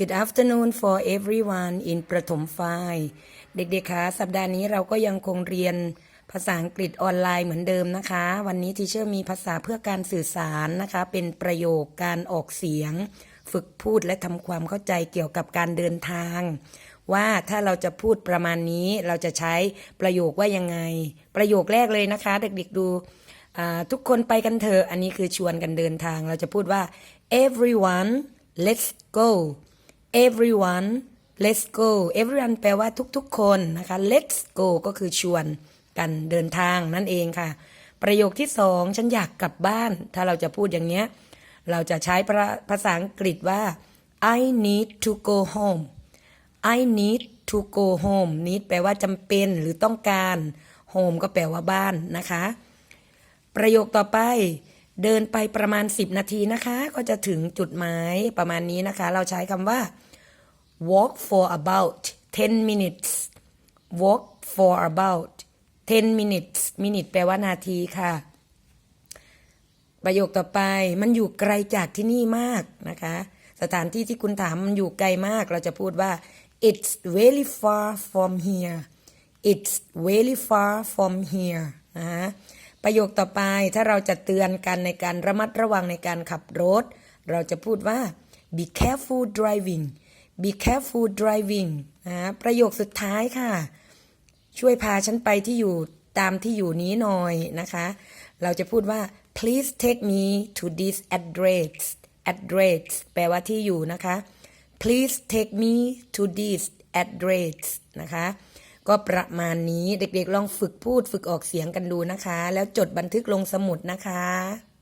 Good afternoon for everyone in ประถมฝ่ายเด็กๆคะสัปดาห์นี้เราก็ยังคงเรียนภาษาอังกฤษออนไลน์เหมือนเดิมนะคะ วันนี้ทีเชอร์มีภาษาเพื่อการสื่อสารนะคะ เป็นประโยคการออกเสียง ฝึกพูดและทำความเข้าใจเกี่ยวกับการเดินทาง ว่าถ้าเราจะพูดประมาณนี้เราจะใช้ประโยคว่ายังไง ประโยคแรกเลยนะคะ เด็กๆดูทุกคนไปกันเถอะอันนี้คือชวนกันเดินทาง เราจะพูดว่า everyone let's go everyone let's go everyone แปลว่าทุกๆคนนะคะ let's go ก็คือชวนกันเดินทางนั่นเองค่ะ ประโยคที่สองฉันอยากกลับบ้าน ถ้าเราจะพูดอย่างเนี้ย เราจะใช้ภาษาอังกฤษว่า I need to go home I need to go home need แปลว่าจำเป็นหรือต้องการ home ก็แปลว่าบ้านนะคะ ประโยคต่อไป เดินไปประมาณ 10 นาทีนะคะ ก็จะถึงจุดหมายประมาณนี้นะคะ เราใช้คำว่า walk for about 10 minutes walk for about 10 minutes minute แปลว่านาทีค่ะ ประโยคต่อไปมันอยู่ไกลจากที่นี่มากนะคะ สถานที่ที่คุณถามมันอยู่ไกลมากเราจะพูดว่า it's very far from here it's very far from here นะะประโยคต่อไปถ้าเราจะเตือนกันในการระมัดระวังในการขับรถ เราจะพูดว่า be careful driving be careful driving นะประโยคสุดท้ายค่ะ ช่วยพาฉันไปที่อยู่ตามที่อยู่นี้หน่อยนะคะ เราจะพูดว่า please take me to this address address แปลว่าที่อยู่นะคะ please take me to this address นะคะ ก็ประมาณนี้เด็กๆลองฝึกพูดฝึกออกเสียงกันดูนะคะ แล้วจดบันทึกลงสมุดนะคะ